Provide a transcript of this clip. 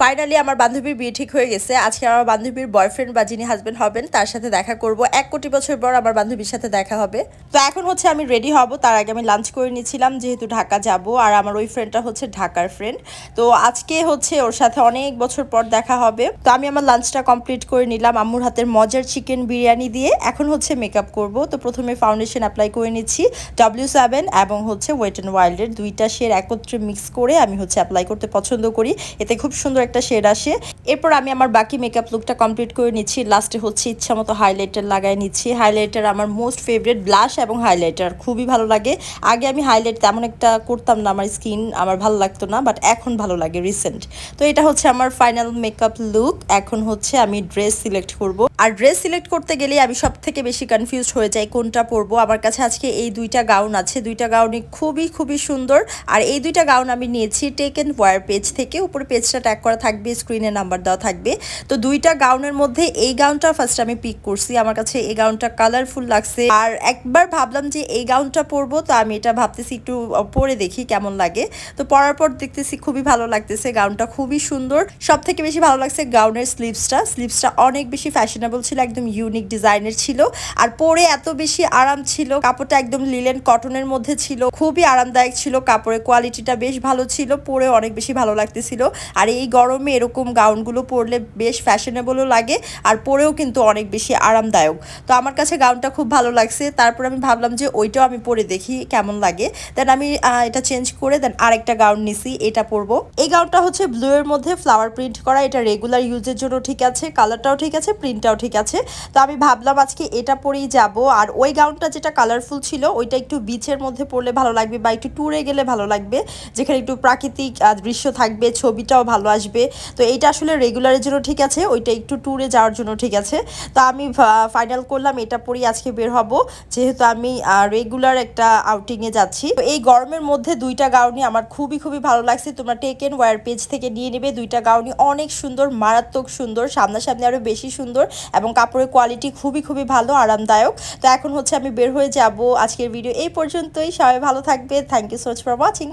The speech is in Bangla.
ফাইনালি আমার বান্ধবীর বিয়ে ঠিক হয়ে গেছে। আজকে আমার বান্ধবীর বয়ফ্রেন্ড বা যিনি হাজবেন্ড হবেন, তার সাথে দেখা করব। এক কোটি বছর পর আমার বান্ধবীর সাথে দেখা হবে। তো এখন হচ্ছে আমি রেডি হব। তার আগে আমি লাঞ্চ করে নিয়েছিলাম, যেহেতু ঢাকা যাব। আর আমার ওই ফ্রেন্ডটা হচ্ছে ঢাকার ফ্রেন্ড তো আজকে হচ্ছে ওর সাথে অনেক বছর পর দেখা হবে। তো আমি আমার লাঞ্চটা কমপ্লিট করে নিলাম আম্মুর হাতের মজার চিকেন বিরিয়ানি দিয়ে। এখন হচ্ছে মেকআপ করব। তো প্রথমে ফাউন্ডেশন অ্যাপ্লাই করে নিচ্ছি ডাব্লিউ সেভেন এবং হচ্ছে ওয়েট অ্যান্ড ওয়াইল্ডের দুইটা শেড একত্রে মিক্স করে আমি হচ্ছে অ্যাপ্লাই করতে পছন্দ করি। এতে খুব সুন্দর একটা শেড আসে। এরপর আমি আমার বাকি মেকআপ লুকটা কমপ্লিট করে নিচ্ছি। লাস্টে হচ্ছে ইচ্ছা মতো হাইলাইটার লাগাই নিচ্ছি। হাইলাইটার আমার মোস্ট ফেভারিট ব্লাশ এবং হাইলাইটার খুবই ভালো লাগে। আগে আমি হাইলাইট তেমন একটা করতাম না আমার স্কিন আমার ভালো লাগতো না বাট এখন ভালো লাগে রিসেন্ট তো এটা হচ্ছে আমার ফাইনাল মেকআপ লুক এখন হচ্ছে আমি ড্রেস সিলেক্ট করব। আর ড্রেস সিলেক্ট করতে গেলে আমি সব থেকে বেশি কনফিউজ হয়ে যাই কোনটা পরবো। আমার কাছে আজকে এই দুইটা গাউন আছে। দুইটা গাউনই খুবই খুবই সুন্দর। আর এই দুইটা গাউন আমি নিয়েছি টেক এন্ড ওয়ার পেজ থেকে। উপরে পেজটা ট্যাগ করা থাকবে স্ক্রিনে নাম্বার দেওয়া থাকবে। তো দুইটা গাউনের মধ্যে এই গাউনটা ফার্স্ট আমি পিক করছি। আমার কাছে এই গাউনটা কালারফুল লাগছে। আর একবার ভাবলাম যে এই গাউনটা পরবো, তো আমি এটা ভাবতেছি একটু পরে দেখি কেমন লাগে। তো পরার পর দেখতেছি খুবই ভালো লাগতেছে গাউনটা, খুবই সুন্দর। সব থেকে বেশি ভালো লাগছে গাউনের স্লিভসটা স্লিভসটা অনেক বেশি ফ্যাশনেবল ছিল, একদম ইউনিক ডিজাইনের ছিল। আর পরে এত বেশি আরাম ছিল, কাপড়টা একদম লিলেন কটনের মধ্যে ছিল। খুবই আরামদায়ক ছিল, কাপড়ের কোয়ালিটিটা বেশ ভালো ছিল পরে অনেক বেশি ভালো লাগতেছিল। আর এই গরমে এরকম গাউনগুলো পরলে বেশ ফ্যাশনেবলও লাগে আর পরেও কিন্তু অনেক বেশি আরামদায়ক। তো আমার কাছে গাউনটা খুব ভালো লাগছে। তারপর আমি ভাবলাম যে ওইটাও আমি পরে দেখি কেমন লাগে। দেন আমি এটা চেঞ্জ করে দেন আরেকটা গাউন নিছি, এটা পরবো। এই গাউনটা হচ্ছে ব্লু এর মধ্যে ফ্লাওয়ার প্রিন্ট করা। এটা রেগুলার ইউজের জন্য ঠিক আছে কালারটাও ঠিক আছে প্রিন্টটাও ঠিক আছে। তো আমি ভাবলাম আজকে এটা পরেই যাব। আর ওই গাউনটা যেটা কালারফুল ছিল, ওইটা একটু বিচের মধ্যে পরলে ভালো লাগবে বা একটু ট্যুরে গেলে ভালো লাগবে। যেখানে একটু প্রাকৃতিক দৃশ্য থাকবে, ছবিটাও ভালো আসবে। তো এইটা আসলে রেগুলারের জন্য ঠিক আছে, ওইটা একটু ট্যুরে যাওয়ার জন্য ঠিক আছে। তো আমি ফাইনাল করলাম, এটা পরেই আজকে বের হব। যেহেতু আমি রেগুলার একটা আউটিংয়ে যাচ্ছি। তো এই গরমের মধ্যে দুইটা গাউনি আমার খুবই খুবই ভালো লাগছে। তোমরা টেকেন ওয়ার পেজ থেকে নিয়ে নেবে। দুইটা গাউনি অনেক সুন্দর, মারাত্মক সুন্দর, সামনাসামনি আরও বেশি সুন্দর এবং কাপড়ের কোয়ালিটি খুবই খুবই ভালো, আরামদায়ক। তো এখন হচ্ছে আমি বের হয়ে যাব আজকের ভিডিও এই পর্যন্তই, সবাই ভালো থাকবে। Thank you so much for watching